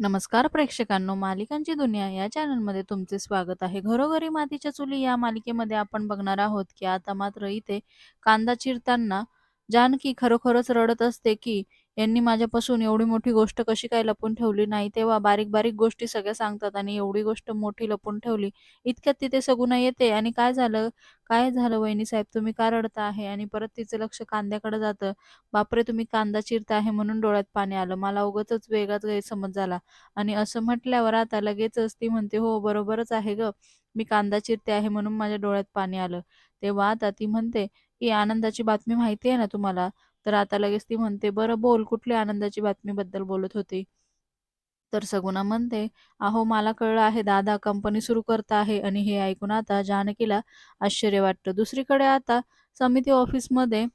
नमस्कार प्रेक्षकांनो मालिकांची दुनिया या चॅनलमध्ये तुमचे स्वागत आहे. घरोघरी मातीच्या चुली या मालिकेमध्ये आपण बघणार आहोत की आता मात्र इथे कांदा चिरताना जानकी खरोखरच रडत असते की यांनी माझ्यापासून एवढी मोठी गोष्ट कशी काय लपून ठेवली? नाही तेव्हा बारीक बारीक गोष्टी सगळ्या सांगतात आणि एवढी गोष्ट मोठी लपून ठेवली. इतक्यात तिथे सगुना येते आणि काय झालं? काय झालं वहिनी साहेब? तुम्ही का रडता आहे? आणि परत तिचं लक्ष कांद्याकडे जातं. बापरे तुम्ही कांदा चिरता आहे म्हणून डोळ्यात पाणी आलं. मला उगाचच वेगळाच गैरसमज झाला. आणि असं म्हटल्यावर आता लगेचच ती म्हणते हो बरोबरच आहे ग. मी कांदा चिरते आहे म्हणून माझ्या डोळ्यात पाणी आलं. तेव्हा आता ती म्हणते की आनंदाची बातमी माहिती आहे ना तुम्हाला? तर आता लगेच ती म्हणते बरं बोल कुठल्या आनंदाची बातमीबद्दल बोलत होती? तर सगुना म्हणते अहो मला कळलं आहे दादा कंपनी सुरू करत आहे आणि हे ऐकून आता जानकीला आश्चर्य वाटतं. दुसरीकडे आता समिती ऑफिसमध्ये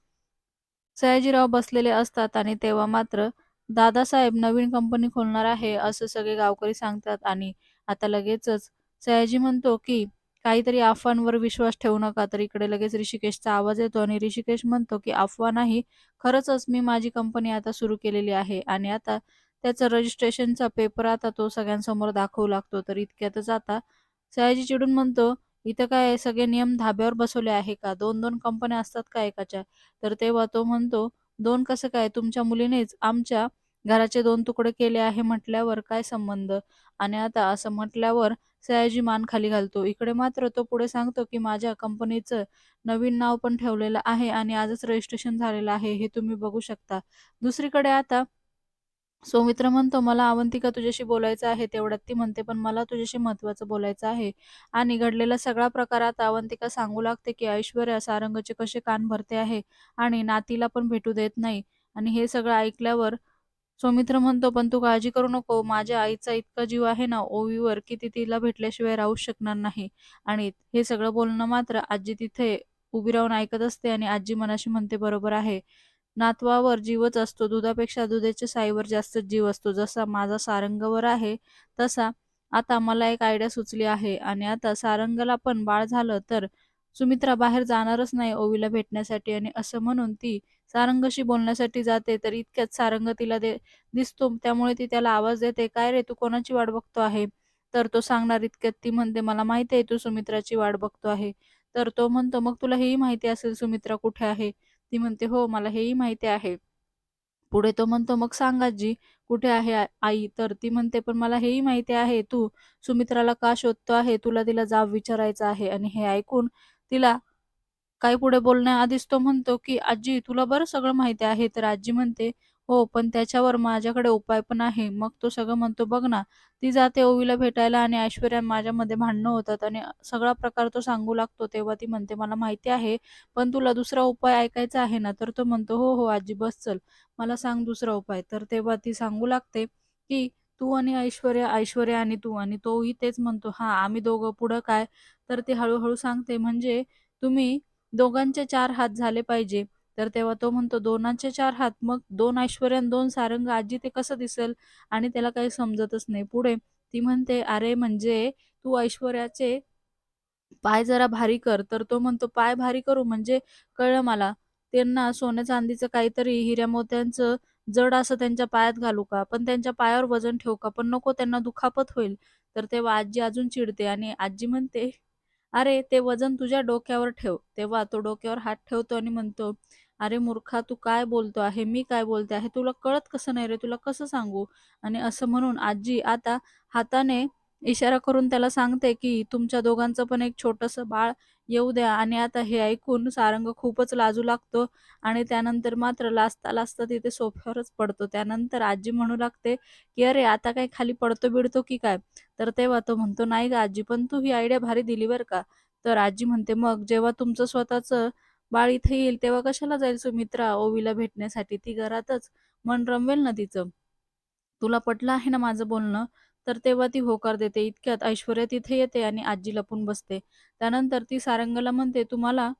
सयाजीराव बसलेले असतात आणि तेव्हा मात्र दादासाहेब नवीन कंपनी खोलणार आहे असं सगळे गावकरी सांगतात आणि आता लगेचच सयाजी म्हणतो की काहीतरी अफवांवर विश्वास ठेवू नका. तर इकडे लगेच ऋषिकेशचा आवाज येतो आणि ऋषिकेश म्हणतो की अफवा नाही खरंच मी माझी कंपनी आता सुरू केलेली आहे आणि आता त्याचं रजिस्ट्रेशनचा पेपर आता तो सगळ्यांसमोर दाखवू लागतो. तर इतक्यातच आता सयाजी चिडून म्हणतो इथं काय सगळे नियम धाब्यावर बसवले आहे का? दोन दोन कंपन्या असतात का एकाच्या? तर तेव्हा तो म्हणतो दोन कसं काय? तुमच्या मुलीनेच आमच्या घराचे दोन तुकडे केले आहे म्हटल्यावर काय संबंध? आणि आता असं म्हटल्यावर सयाजी मान खाली घालतो. इकडे मात्र तो पुढे सांगतो की माझ्या कंपनीचं नवीन नाव पण ठेवलेलं आहे आणि आजच रजिस्ट्रेशन झालेलं आहे हे तुम्ही बघू शकता. दुसरीकडे आता सौमित्र म्हणतो मला अवंतिका तुझ्याशी बोलायचं आहे. तेवढ्यात ती म्हणते पण मला तुझ्याशी महत्वाचं बोलायचं आहे. आणि घडलेला सगळा प्रकारात अवंतिका सांगू लागते की ऐश्वर्या सारंगचे कसे कान भरते आहे आणि नातीला पण भेटू देत नाही. आणि हे सगळं ऐकल्यावर सौमित्र म्हणतो पण तू काळजी करू नको. माझ्या आईचा इतका जीव आहे ना ओवीवर की ती तिला भेटल्याशिवाय राहू शकणार नाही. आणि हे सगळं बोलणं मात्र आजी तिथे उभी राहून ऐकत असते आणि आजी मनाशी म्हणते बरोबर आहे. नातवावर जीवच असतो. दुधापेक्षा दुधाच्या साईवर जास्त जीव असतो. जसा माझा सारंगवर आहे तसा आता मला एक आयडिया सुचली आहे. आणि आता सारंगला पण बाळ झालं तर सुमित्रा बाहेर जाणारच नाही ओवीला भेटण्यासाठी आणि असं म्हणून ती सारंगशी बोलण्यासाठी जाते. तर इतक्यात सारंग तिला दे दिसतो. त्यामुळे ती त्याला आवाज देते. काय रे तू कोणाची वाट बघतो आहे? तर तो सांगणार इतक्यात ती म्हणते मला माहिती आहे तू सुमित्राची वाट बघतो आहे. तर तो म्हणतो मग तुला हेही माहिती असेल सुमित्रा कुठे आहे? ती म्हणते हो मला हेही माहिती आहे. पुढे तो म्हणतो मग सांगा जी कुठे आहे आई? तर ती म्हणते पण मला हेही माहिती आहे तू सुमित्राला का शोधतो आहे? तुला तिला जाब विचारायचा आहे आणि हे ऐकून तिला काही पुढे बोलण्याआधीच तो म्हणतो की आजी तुला बरं सगळं माहिती आहे. तर आजी म्हणते हो पण त्याच्यावर माझ्याकडे उपाय पण आहे. मग तो सगळं म्हणतो बघ ना ती जाते ओवीला भेटायला आणि ऐश्वर्या माझ्यामध्ये भांडणं होतात आणि सगळा प्रकार तो सांगू लागतो तेव्हा ती म्हणते मला माहिती आहे पण तुला दुसरा उपाय ऐकायचा आहे ना? तर तो म्हणतो हो हो आजी बस चल मला सांग दुसरा उपाय. तर तेव्हा ती सांगू लागते की तू आणि ऐश्वर्या ऐश्वर्या आणि तू आणि तोही तेच म्हणतो हा आम्ही दोघं पुढं काय? तर ती हळूहळू सांगते म्हणजे तुम्ही दोघांचे चार हात झाले पाहिजे. तर तेव्हा तो म्हणतो दोनांचे चार हात मग दोन ऐश्वर्या दोन सारंग आजी ते कसं दिसेल? आणि त्याला काही समजतच नाही. पुढे ती म्हणते अरे म्हणजे तू ऐश्वर्याचे पाय जरा भारी कर. तर तो म्हणतो पाय भारी करू? म्हणजे कळलं मला त्यांना सोन्या चांदीचं काहीतरी हिऱ्या मोत्यांचं जड असं त्यांच्या पायात घालू का? पण त्यांच्या पायावर वजन ठेवू का? पण नको त्यांना दुखापत होईल. तर तेव्हा आजी अजून चिडते आणि आजी म्हणते अरे ते वजन तुझ्या डोक्यावर ठेव. तेव्हा तो डोक्यावर हात ठेवतो आणि म्हणतो अरे मूर्खा तू काय बोलतो आहे? मी काय बोलते आहे? तुला कळत कसं नाही रे? तुला कसं सांगू? आणि असं म्हणून आजी आता हाताने इशारा करून त्याला सांगते की तुमच्या दोघांचं पण एक छोटंसं बाळ येऊ द्या आणि आता हे ऐकून सारंग खूपच लाजू लागतो आणि त्यानंतर मात्र लाजता लाजता तिथे सोफ्यावरच पडतो. त्यानंतर आजी म्हणू लागते की अरे आता काय खाली पडतो बिडतो की काय? तर तेव्हा तो म्हणतो नाही का आजी पण तू ही आयडिया भारी दिली बरं का. तर आजी म्हणते मग जेव्हा तुमचं स्वतःचं बाळ इथे येईल तेव्हा कशाला जाईल सुमित्रा ओवीला भेटण्यासाठी? ती घरातच मन रमवेल ना तिचं. तुला पटलं आहे ना माझं बोलणं? तर तेव्हा ती होकार देते. इतक्यात ऐश्वर्या तिथे येते आणि आजी लपून बसते. त्यानंतर ती सारंगला म्हणते तुम्हाला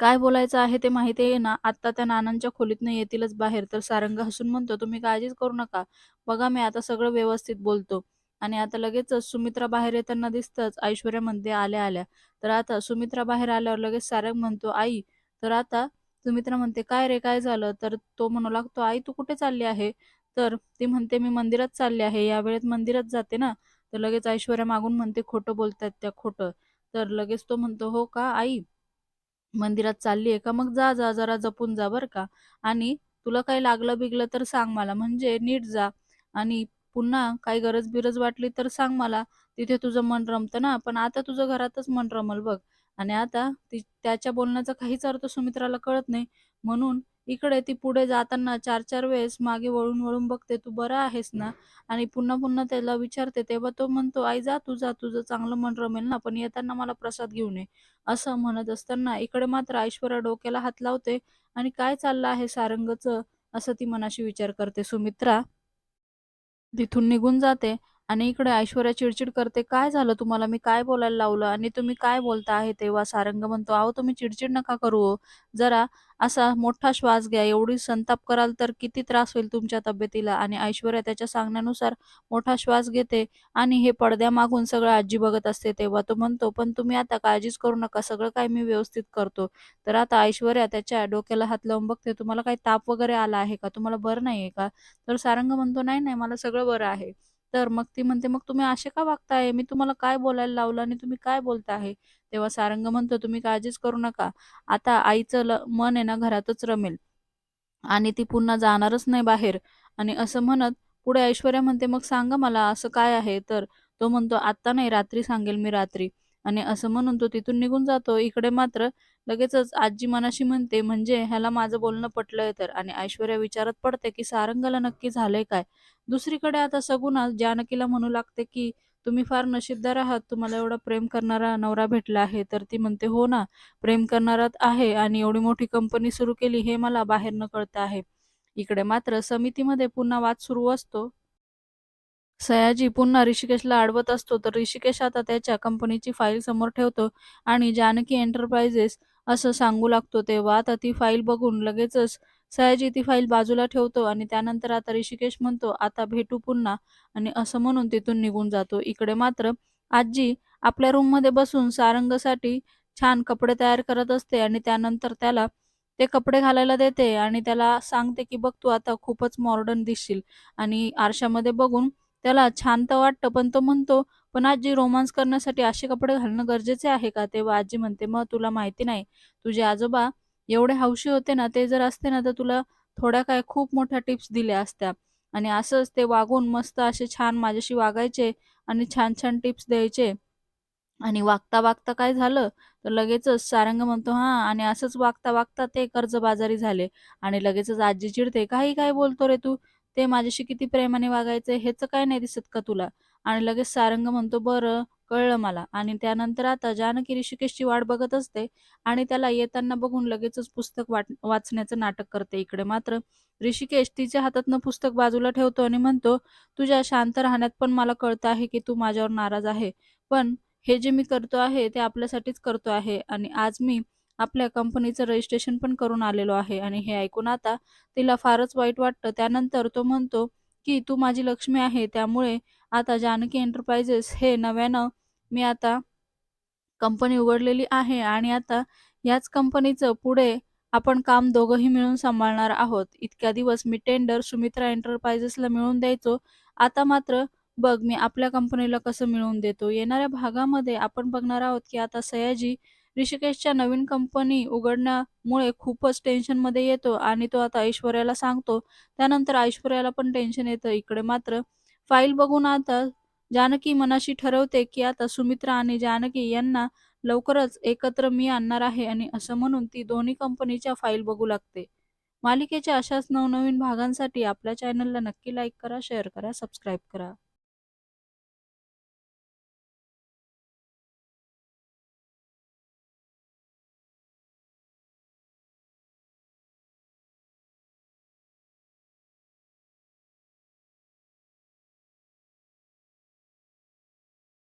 काय बोलायचं आहे ते माहिती आहे ना? आत्ता त्या नानांच्या खोलीतनं येतीलच बाहेर. तर सारंग हसून म्हणतो तुम्ही काळजीच करू नका. बघा मी आता सगळं व्यवस्थित बोलतो. आणि आता लगेचच सुमित्रा बाहेर येताना दिसतच ऐश्वर्या म्हणते आल्या आल्या. तर आता सुमित्रा बाहेर आल्यावर लगेच सारंग म्हणतो आई तर आता? सुमित्रा म्हणते काय रे काय झालं? तर तो म्हणू लागतो आई तू कुठे चालली आहे? तर ती म्हणते मी मंदिरात चालले आहे. या वेळेत मंदिरात जाते ना तर लगेच ऐश्वर्या मागून म्हणते खोटं बोलतायत त्या खोटं. तर लगेच तो म्हणतो हो का आई? मंदिरात चालली आहे का? मग जा जा जरा जपून जा बरं का. आणि तुला काही लागलं बिगलं तर सांग मला. म्हणजे नीट जा. आणि पुन्हा काही गरज बिरज वाटली तर सांग मला. तिथे तुझं मन रमतं ना. पण आता तुझं घरातच मन रमल बघ. आणि आता ती त्याच्या बोलण्याचा काहीच अर्थ सुमित्राला कळत नाही. म्हणून इकडे ती पुढे जाताना चार चार वेळेस मागे वळून वळून बघते तू बरा आहेस ना? आणि पुन्हा पुन्हा त्याला विचारते तेव्हा तो म्हणतो आई जा तू जा तुझं चांगलं मन रमेल ना पण येताना मला प्रसाद घेऊन ये. असं म्हणत असताना इकडे मात्र ऐश्वर्या डोक्याला हात लावते आणि काय चाललं आहे सारंगचं? असं ती मनाशी विचार करते सुमित्रा. तिथून निघून जाते आणि इकडे ऐश्वर्या चिडचिड करते काय झालं तुम्हाला? मी काय बोलायला लावलं? आणि तुम्ही काय बोलता आहे तेव्हा? सारंग म्हणतो अहो तुम्ही चिडचिड नका करू हो. जरा असा मोठा श्वास घ्या. एवढी संताप कराल तर किती त्रास होईल तुमच्या तब्येतीला? आणि ऐश्वर्या त्याच्या सांगण्यानुसार मोठा श्वास घेते आणि हे पडद्यामागून सगळं आजी बघत असते तेव्हा तो म्हणतो पण तुम्ही आता काळजीच करू नका. सगळं काय मी व्यवस्थित करतो. तर आता ऐश्वर्या त्याच्या डोक्याला हात लावून बघते तुम्हाला काही ताप वगैरे आला आहे का? तुम्हाला बरं नाही आहे का? तर सारंग म्हणतो नाही नाही. मला सगळं बरं आहे. तर मग ती म्हणते मग तुम्ही असे का वागताय? मी तुम्हाला काय बोलायला लावलं आणि तुम्ही काय बोलता आहे? तेव्हा सारंग म्हणतो तुम्ही काळजीच करू नका. आता आईचं ल- मन आहे ना घरातच रमेल. आणि ती पुन्हा जाणारच नाही बाहेर. आणि असं म्हणत पुढे ऐश्वर्या म्हणते मग सांगा मला असं काय आहे? तर तो म्हणतो आत्ता नाही रात्री सांगेल मी रात्री. आणि असं म्हणून तो तिथून निघून जातो. इकडे मात्र लगेचच आजी मनाशी म्हणते म्हणजे ह्याला माझं बोलणं पटलंय तर? आणि ऐश्वर्या विचारत पडते की सारंगाला नक्की झालंय काय? दुसरीकडे आता सगुणा जानकीला म्हणू लागते की तुम्ही फार नशीबदार आहात. तुम्हाला एवढा प्रेम करणारा नवरा भेटला आहे. तर ती म्हणते हो ना प्रेम करणारा आहे आणि एवढी मोठी कंपनी सुरू केली हे मला बाहेर न कळतं आहे. इकडे मात्र समितीमध्ये पुन्हा वाद सुरू असतो. सयाजी पुन्हा ऋषिकेशला अडवत असतो तर ऋषिकेश आता त्याच्या कंपनीची फाईल समोर ठेवतो आणि जानकी एंटरप्राइजेस असं सांगू लागतो तेव्हा आता ती फाईल बघून लगेचच सयाजी ती फाईल बाजूला ठेवतो आणि त्यानंतर आता ऋषिकेश म्हणतो आता भेटू पुन्हा. आणि असं म्हणून तिथून निघून जातो. इकडे मात्र आजी आपल्या रूममध्ये बसून सारंगसाठी छान कपडे तयार करत असते आणि त्यानंतर त्याला ते कपडे घालायला देते आणि त्याला सांगते की बघ तू आता खूपच मॉडर्न दिसशील. आणि आरशामध्ये बघून त्याला छान तर वाटतं पण तो म्हणतो पण आजी रोमांस करण्यासाठी असे कपडे घालणं गरजेचे आहे का? तेव्हा आजी म्हणते मग तुला माहिती नाही तुझे आजोबा एवढे हौशी होते ना ते जर असते ना तर तुला थोड्या काय खूप मोठ्या टिप्स दिल्या असत्या. आणि असंच ते वागून मस्त असे छान माझ्याशी वागायचे आणि छान छान टिप्स द्यायचे. आणि वागता वागता काय झालं? तर लगेचच सारंग म्हणतो हा आणि असंच वागता वागता ते कर्जबाजारी झाले. आणि लगेचच आजी चिडते काही काय बोलतो रे तू? ते माझ्याशी किती प्रेमाने वागायचे हेच काय नाही दिसत का तुला? आणि लगेच सारंग म्हणतो बरं कळलं मला. आणि त्यानंतर आता जानकी ऋषिकेशची वाट बघत असते आणि त्याला येताना बघून लगेचच पुस्तक वाट वाचण्याचं नाटक करते इकडे. मात्र ऋषिकेश तिच्या हातातनं पुस्तक बाजूला ठेवतो आणि म्हणतो तुझ्या शांत राहण्यात पण मला कळतं आहे की तू माझ्यावर नाराज आहे. पण हे जे मी करतो आहे ते आपल्यासाठीच करतो आहे. आणि आज मी आपल्या कंपनीचं रजिस्ट्रेशन पण करून आलेलो आहे. आणि हे ऐकून आता तिला फारच वाईट वाटतं. त्यानंतर तो म्हणतो की तू माझी लक्ष्मी आहे. त्यामुळे आता जानकी एंटरप्राइजेस हे नव्यानं मी आता कंपनी उघडलेली आहे. आणि आता याच कंपनीचं पुढे आपण काम दोघंही मिळून सांभाळणार आहोत. इतक्या दिवस मी टेंडर सुमित्रा एंटरप्राइजेसला मिळवून द्यायचो. आता मात्र बघ मी आपल्या कंपनीला कसं मिळवून देतो. येणाऱ्या भागामध्ये आपण बघणार आहोत की आता सयाजी ऋषिकेशच्या नवीन कंपनी उघडण्यामुळे खूपच टेन्शनमध्ये येतो आणि तो आता ऐश्वर्याला सांगतो. त्यानंतर ऐश्वर्याला पण टेन्शन येतं इकडे मात्र. फाईल बघून आता जानकी मनाशी ठरवते की आता सुमित्रा आणि जानकी यांना लवकरच एकत्र मी आणणार आहे आणि असं म्हणून ती दोन्ही कंपनीच्या फाईल बघू लागते. मालिकेच्या अशाच नवनवीन भागांसाठी आपल्या चॅनलला नक्की लाईक करा शेअर करा सबस्क्राईब करा.